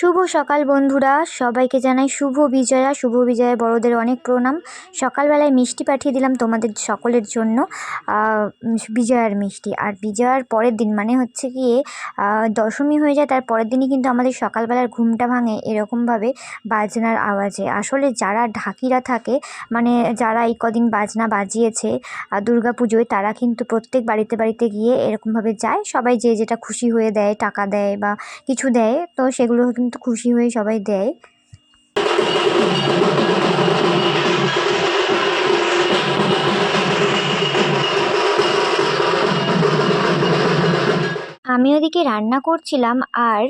শুভ সকাল বন্ধুরা। সবাইকে জানাই শুভ বিজয়া। শুভ বিজয়া বড়দের অনেক প্রণাম। সকালবেলায় মিষ্টি পাঠিয়ে দিলাম তোমাদের সকলের জন্য বিজয়ার মিষ্টি। আর বিজয়ার পরের দিন মানে হচ্ছে গিয়ে দশমী হয়ে যায়, তার পরের দিনই কিন্তু আমাদের সকালবেলার ঘুমটা ভাঙে এরকমভাবে বাজনার আওয়াজে। আসলে যারা ঢাকিরা থাকে মানে যারা এই কদিন বাজনা বাজিয়েছে দুর্গা পুজোয় তারা কিন্তু প্রত্যেক বাড়িতে বাড়িতে গিয়ে এরকমভাবে যায়। সবাই যে যেটা খুশি হয়ে দেয়, টাকা দেয় বা কিছু দেয়, তো সেগুলো খুশি হয়ে সবাই দেয়। আমি ওদিকে রান্না করছিলাম আর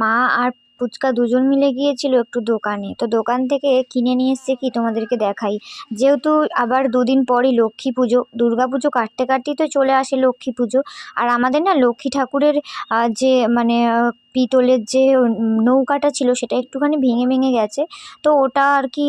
মা আর ফুচকা দুজন মিলে গিয়েছিল একটু দোকানে। তো দোকান থেকে কিনে নিয়ে এসছে কি তোমাদেরকে দেখাই? যেহেতু আবার দুদিন পরই লক্ষ্মী পুজো, দুর্গা পুজো কাটতে কাটতেই তো চলে আসে লক্ষ্মী পুজো। আর আমাদের না লক্ষ্মী ঠাকুরের যে মানে পিতলের যে নৌকাটা ছিল সেটা একটুখানি ভেঙে ভেঙে গেছে। তো ওটা আর কি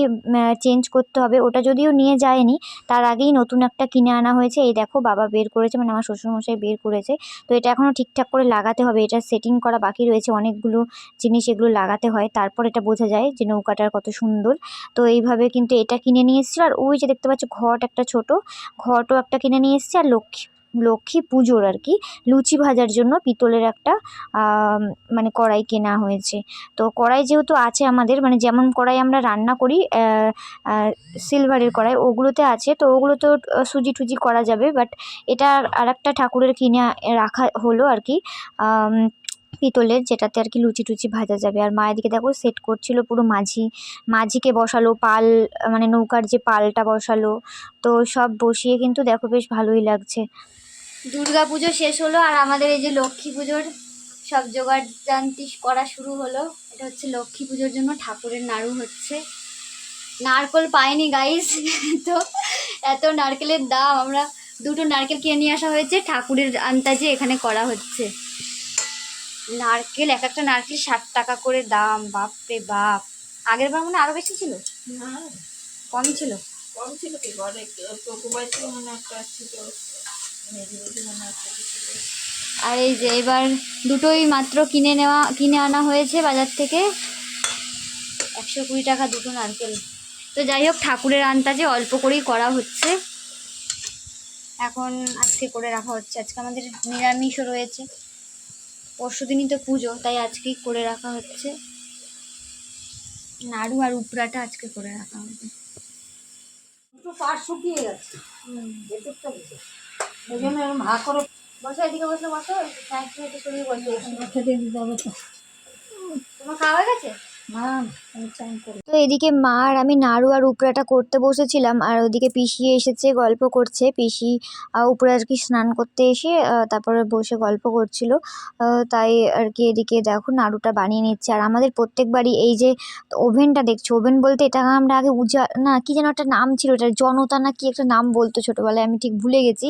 চেঞ্জ করতে হবে। ওটা যদিও নিয়ে যায়নি, তার আগেই নতুন একটা কিনে আনা হয়েছে। এই দেখো, বাবা বের করেছে মানে আমার শ্বশুরমশাই বের করেছে। তো এটা এখনও ঠিকঠাক করে লাগাতে হবে। এটা সেটিং করা বাকি রয়েছে, অনেকগুলো জিনিস এগুলো লাগাতে হয়। তারপর এটা বোঝা যায় যে নৌকাটার কত সুন্দর। তো এইভাবে কিন্তু এটা কিনে নিয়ে এসেছিল। আর ওই যে দেখতে পাচ্ছ, ঘট একটা ছোট, ঘটও একটা কিনে নিয়ে এসেছে। আর লক্ষ্মী লক্ষ্মী পুজোর আর কি, লুচি ভাজার জন্য পিতলের একটা মানে কড়াই কেনা হয়েছে। তো কড়াই যেহেতু আছে আমাদের মানে যেমন কড়াই আমরা রান্না করি সিলভারের কড়াই, ওগুলোতে আছে, তো ওগুলো তো সুজি টুজি করা যাবে, বাট এটা আর একটা ঠাকুরের কিনে, রাখা হলো আর কি পিতলের যেটাতে আর কি লুচি টুচি ভাজা যাবে। আর মায়ের দিকে দেখো সেট করছিল পুরো মাঝি। মাঝিকে বসালো পাল মানে নৌকার যে পালটা বসালো। তো সব বসিয়ে কিন্তু দেখো বেশ ভালোই লাগছে। দুর্গা পুজো শেষ হলো আর আমাদের এই যে লক্ষ্মী পুজোর সব জোগাড় জান্তি করা শুরু হলো। এটা হচ্ছে লক্ষ্মী পুজোর জন্য ঠাকুরের নাড়ু হচ্ছে। নারকল পাইনি গাইস তো এত নারকেলের দাম। আমরা দুটো নারকেল কিনে নিয়ে আসা হয়েছে। ঠাকুরের আন্তাজে এখানে করা হচ্ছে। নারকেল এক একটা নারকেল ষাট টাকা করে দাম বাপ রে বাপ। আগের বার মনে হয় আরও বেশি ছিল? না। কম ছিল? কম ছিল কি? ঘরে কোকোবাই ছিল মনে মনে একটা ছিল। আর এই যে এবার দুটোই মাত্র কিনে নেওয়া কিনে আনা হয়েছে বাজার থেকে। একশো কুড়ি টাকা দুটো নারকেল। তো যাই হোক ঠাকুরের আন্তাজে অল্প করেই করা হচ্ছে। এখন আজকে করে রাখা হচ্ছে। আজকে আমাদের নিরামিষও রয়েছে। পরশু দিনই তো পুজো তাই আজকেই করে রাখা হচ্ছে। নাড়ু আর উপরাটা আজকে করে রাখা হবে। একটু পাট শুকিয়ে গেছে। ভেতরটা বুঝে ওই জন্য এরকম ভা করে বসে এদিকে বসে বসো। স্ন্যাক্স একটু সরিয়ে বসে খেতে দিতে হবে তো। তোমার খাওয়া গেছে? তো এদিকে মা আর আমি নাড়ু আর উপরাটা করতে বসেছিলাম, আর ওদিকে পিসি এসেছে, গল্প করছে। পিসি উপরে আর কি স্নান করতে এসে তারপরে বসে গল্প করছিল। তাই আর কি এদিকে দেখো নাড়ুটা বানিয়ে নিচ্ছে। আর আমাদের প্রত্যেকবারই এই যে ওভেনটা দেখছ, ওভেন বলতে এটা আমরা আগে উজা, না, কি যেন একটা নাম ছিল এটা জনতা না কি একটা নাম বলতো ছোটোবেলায়, আমি ঠিক ভুলে গেছি।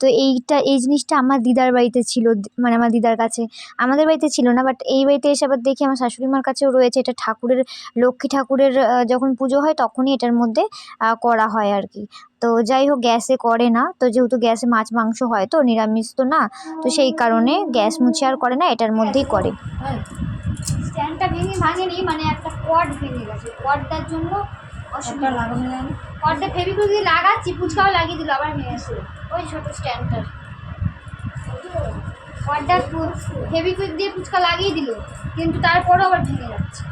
তো এইটা, এই জিনিসটা আমার দিদার বাড়িতে ছিল মানে আমার দিদার কাছে। আমাদের বাড়িতে ছিল না, বাট এই বাড়িতে এসে আবার দেখি আমার শাশুড়ি মার কাছেও রয়েছে, এটা ঠাকুরের লক্ষ্মী ঠাকুরের যখন পুজো হয় তখনই এটার মধ্যে করা হয় আর কি। তো যাই হোক গ্যাসে করে না। তো যেহেতু গ্যাসে মাছ মাংস হয় তো নিরামিষ তো না। তো সেই কারণে গ্যাস মুছে আর করে না এটার মধ্যেই করে। স্ট্যান্ডটা ভেঙে ভাঙেনি মানে একটা কর্ড ভেঙে গেছে। কর্ডটার জন্য একটা লাগানো যায় কর্ডটা ফেবিকুইক দিয়ে লাগাচ্ছি লাগিয়ে দিল আবার ভেঙেছে ওই ছোট স্ট্যান্ডটার। কর্ডটা ফেবিকুইক দিয়ে ফুচকা লাগিয়ে দিল কিন্তু তারপরও আবার ভেঙে যাচ্ছে।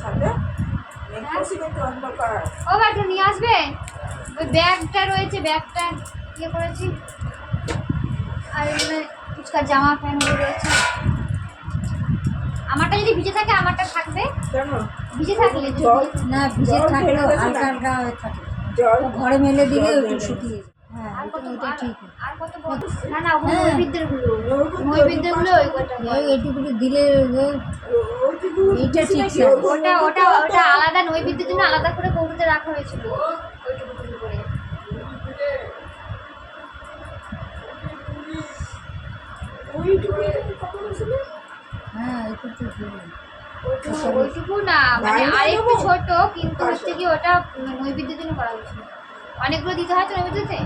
সাথে ও বা একটু নিয়ে আসবে? ওই ব্যাগটা রয়েছে ব্যাগটা ইয়ে করেছি। আর ফুচকার জামা প্যান্টগুলো রয়েছে। আমারটা যদি ভিজে থাকে আমারটা থাকবে। ভিজে থাকলে না ভিজে জল থাকলেও হালকা হালকা হয়ে থাকে। ঘরে মেলে দিলে একটু শুকিয়ে যায়। হ্যাঁ ওটা- ঠিক। আর কত না না হ্যাঁ। নৈবেদ্যেরগুলো নৈবেদ্যেরগুলো ওই কটা ওই এইটুকু দিলে এইটা ঠিক? ওটা ওটা ওটা আলাদা নৈবেদ্যের জন্য আলাদা করে কৌটোতে রাখা হয়েছিল? হ্যাঁ ওইটুকু ওইটুকু না মানে আরেকটু ছোট কিন্তু হচ্ছে কি ওটা নৈবেদ্যের জন্য করা হয়েছিল। অনেকগুলো দিতে হয় তো নৈবেদ্যতে?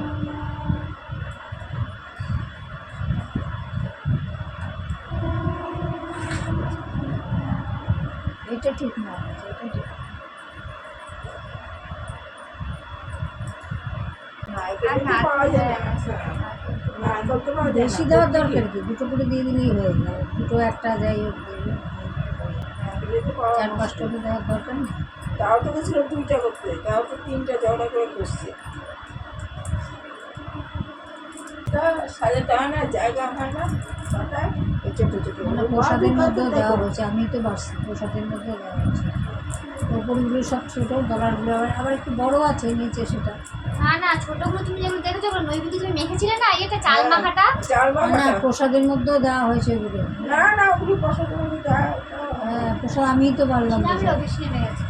এটা ঠিক না এটা ঠিক বেশি দেওয়ার দরকার কি? দুটো করে দিয়ে দিলেই হয়ে যায়। দুটো একটা যাই হোক চার পাঁচটা করে দেওয়ার দরকার নেই। তাও তো গেছিল দুইটা করতে। তাও তো তিনটা জড়া করে করছে। তা সাজাতে হয় না জায়গা হয় না ছোট ছোট মানে প্রসাদের মধ্যেও দেওয়া হয়েছে আমি তো বাড়ছি প্রসাদের মধ্যেও দেওয়া হয়েছে। ওপরগুলো সব ছোটো গলারগুলো আবার আবার একটু বড় আছে নিচে সেটা। না না ছোটগুলো তুমি যেগুলো দেখেছ ওগুলো নৈবেদ্য তুমি মেখেছিলে না? এটা চাল মাখাটা? চাল না প্রসাদের মধ্যেও দেওয়া হয়েছে ওগুলো। না না হ্যাঁ প্রসাদ আমিই তো পারলাম নেমে গেছে।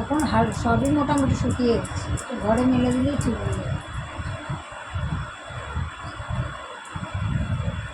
এখন হাল সবই মোটামুটি শুকিয়ে গেছে। ঘরে মেলে দিলেই ঠিক হয়ে যাবে বৃষ্টি নামলো হ্যাঁ বলছি এই এত আমি বৃষ্টি বোধহয় না। এমনি ঝিরঝিরা বৃষ্টি খেয়েছি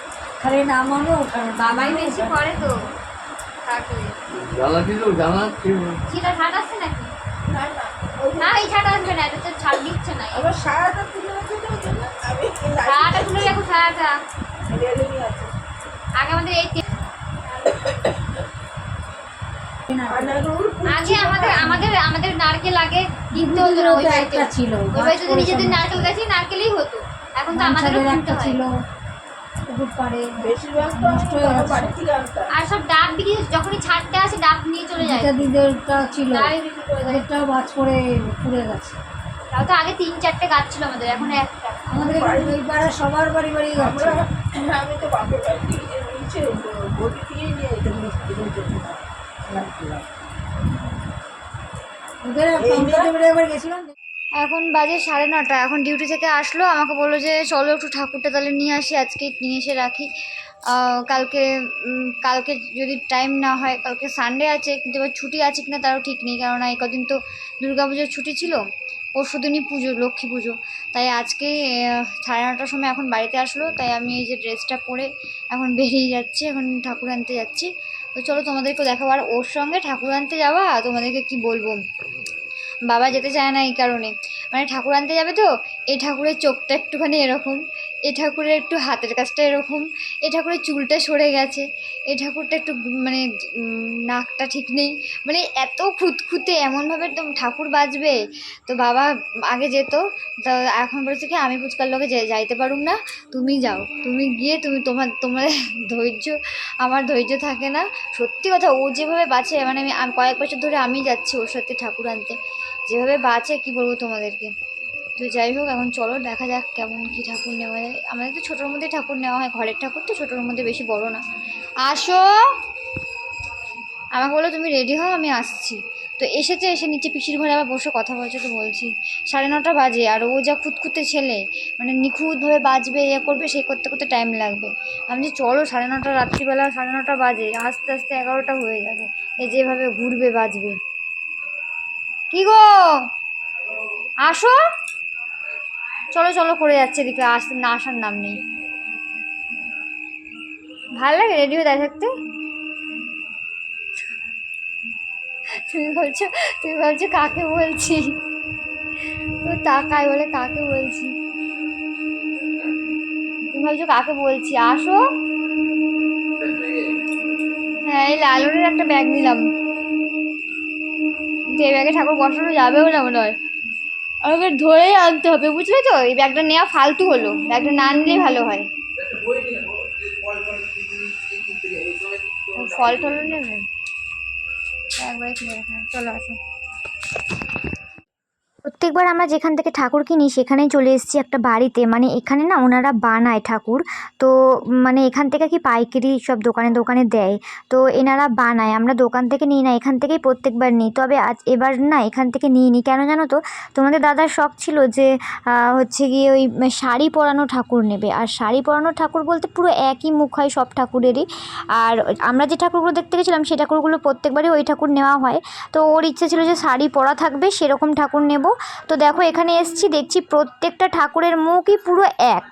খালি নামানো ওঠানো বাবাই বেশি করে তো দিল জ্বালা সেটা ছাড় আসছে নাকি? না এই ছাড় আসবে না এটা তো ছাড় দিচ্ছে না। আমার সারাটা তুলে রেখে সারাটা রাখো সারাটা। আগে আমাদের এই আগে আমাদের আমাদের আমাদের নারকেল আগে কিনতে হতো না ওই বাড়িতে। ছিল ওই বাড়িতে নিজেদের নারকেল গাছে নারকেলই হতো। এখন তো আমাদের একটা ছিল। পাড়ে বেশিরভাগ নষ্ট হয়ে গেছে। আর সব ডাব বিক্রি যখনই ছাড়তে আসে ডাব নিয়ে চলে যায়। দিদেরটা ছিল ওদেরটাও বাজ পড়ে পুড়ে গেছে। তাও তো আগে তিন চারটে গাছ ছিল আমাদের এখন একটা। আমাদের ওই পাড়ার সবার বাড়ি বাড়ি আমরা আমি তো বাপের বাড়ি নিচে বটি দিয়ে নিয়ে যেতাম। ওদের একবার গেছিলাম এখন বাজে সাড়ে নটা। এখন ডিউটি থেকে আসলো, আমাকে বলল যে, চলো একটু ঠাকুরটা তাহলে নিয়ে আসি, আজকে নিয়ে এসে রাখি। কালকে কালকে যদি টাইম না হয়, কালকে সানডে আছে, কিন্তু এবার ছুটি আছে কিনা তারও ঠিক নেই। কারণ এই কদিন তো পুজোর ছুটি ছিল, পরশু দিনই পুজো, লক্ষ্মী পুজো। তাই আজকে সাড়ে নটার সময় এখন বাড়িতে আসলো, তাই আমি এই যে ড্রেসটা পরে এখন বেরিয়ে যাচ্ছি, এখন ঠাকুর আনতে যাচ্ছি। তো চলো তোমাদেরকে দেখাবো, আর ওর সঙ্গে ঠাকুর আনতে যাওয়া, তোমাদেরকে কি বলব? বাবা যেতে চায় না এই কারণে। মানে ঠাকুর আনতে যাবে তো, এই ঠাকুরের চোখটা একটুখানি এরকম এই ঠাকুরের একটু হাতের কাজটা এরকম এই ঠাকুরের চুলটা সরে গেছে এই ঠাকুরটা একটু মানে নাকটা ঠিক নেই মানে এত খুঁতখুঁতে এমনভাবে তো ঠাকুর বাজবে। তো বাবা আগে যেত, তো এখন বলেছে কি, আমি ফুচকার লোকে যাইতে পারুম না, তুমি যাও, তুমি গিয়ে তুমি তোমার তোমার ধৈর্য, আমার ধৈর্য থাকে না। সত্যি কথা, ও যেভাবে বাঁচে মানে আমি কয়েক বছর ধরে আমি যাচ্ছি ওর সাথে ঠাকুর আনতে। যেভাবে বাঁচে, কি বলব তোমাদেরকে? তো যাই হোক, এখন চলো, দেখা যাক কেমন কি ঠাকুর নেওয়া যায়। আমাদের তো ছোটোর মধ্যেই ঠাকুর নেওয়া হয়, ঘরের ঠাকুর তো ছোটোর মধ্যে বেশি বড় না। আসো! আমাকে বলো, তুমি রেডি হও? আমি আসছি। তো এসেছে, এসে নিচে পিসির ঘরে আবার বসে কথা বলছে তো বলছি, সাড়ে নটা বাজে, আর ও যা খুঁতখুঁতে ছেলে মানে নিখুঁতভাবে বাজবে ইয়ে করবে সেই করতে করতে টাইম লাগবে। আমি যে চলো, সাড়ে নটা, রাত্রিবেলা সাড়ে নটা বাজে, আস্তে আস্তে এগারোটা হয়ে যাবে। এ যেভাবে ঘুরবে, বাজবে। কি গো? আসো। চলো চলো করে যাচ্ছে এদিকে, আস, না আসার নাম নেই। ভালো লাগে রেডি হয়ে দাঁড়িয়ে থাকতে তুমি বলছো, তুমি ভাবছ কাকে বলছি? তো তাকাই বলে কাকে বলছি? তুমি ভাবছ কাকে বলছি? আসো। হ্যাঁ এই লালনের একটা ব্যাগ নিলাম। কিন্তু এই ব্যাগে ঠাকুর বসানো যাবেও না মনে হয়। আমাকে ধরেই আনতে হবে, বুঝলে তো? এই ব্যাগটা নেওয়া ফালতু হলো। ব্যাগটা না আনলেই ভালো হয়। ফল টল নেবে? চলো আসো। প্রত্যেকবার আমরা যেখান থেকে ঠাকুর কিনি, সেখানেই চলে এসেছি একটা বাড়িতে। মানে এখানে না ওনারা বানায় ঠাকুর। তো মানে এখান থেকে কি পাইকারি সব দোকানে দোকানে দেয়। তো এনারা বানায়। আমরা দোকান থেকে নিই না, এখান থেকেই প্রত্যেকবার নিই। তবে আজ এবার না এখান থেকে নিই নি কেন জানো তো? তোমাদের দাদার শখ ছিল যে হচ্ছে গিয়ে ওই শাড়ি পরানো ঠাকুর নেবে। আর শাড়ি পরানো ঠাকুর বলতে পুরো একই মুখ হয় সব ঠাকুরেরই। আর আমরা যে ঠাকুরগুলো দেখতে গেছিলাম সেই ঠাকুরগুলো প্রত্যেকবারই ওই ঠাকুর নেওয়া হয়। তো ওর ইচ্ছে ছিল যে শাড়ি পরা থাকবে, সেরকম ঠাকুর নেব। তো দেখো, এখানে এসছি, দেখছি প্রত্যেকটা ঠাকুরের মুখই পুরো এক।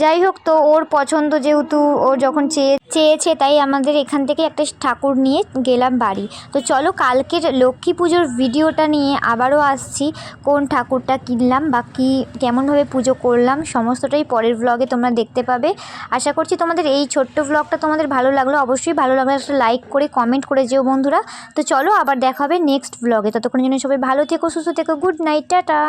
যাই হোক, তো ওর পছন্দ যেহেতু ওর যখন চেয়ে, চেয়েছে, তাই আমাদের এখান থেকে একটা ঠাকুর নিয়ে গেলাম বাড়ি। তো চলো, কালকের লক্ষ্মী পুজোর ভিডিওটা নিয়ে আবারও আসছি, কোন ঠাকুরটা কিনলাম বা কী, কেমনভাবে পুজো করলাম, সমস্তটাই পরের ব্লগে তোমরা দেখতে পাবে। আশা করছি তোমাদের এই ছোট্ট ব্লগটা তোমাদের ভালো লাগল। অবশ্যই ভালো লাগল একটা লাইক করে কমেন্ট করে যেও বন্ধুরা। তো চলো, আবার দেখা হবে নেক্সট ব্লগে ততক্ষণের জন্য সবাই ভালো থেকো, সুস্থ থেকো গুড নাইট টাটা।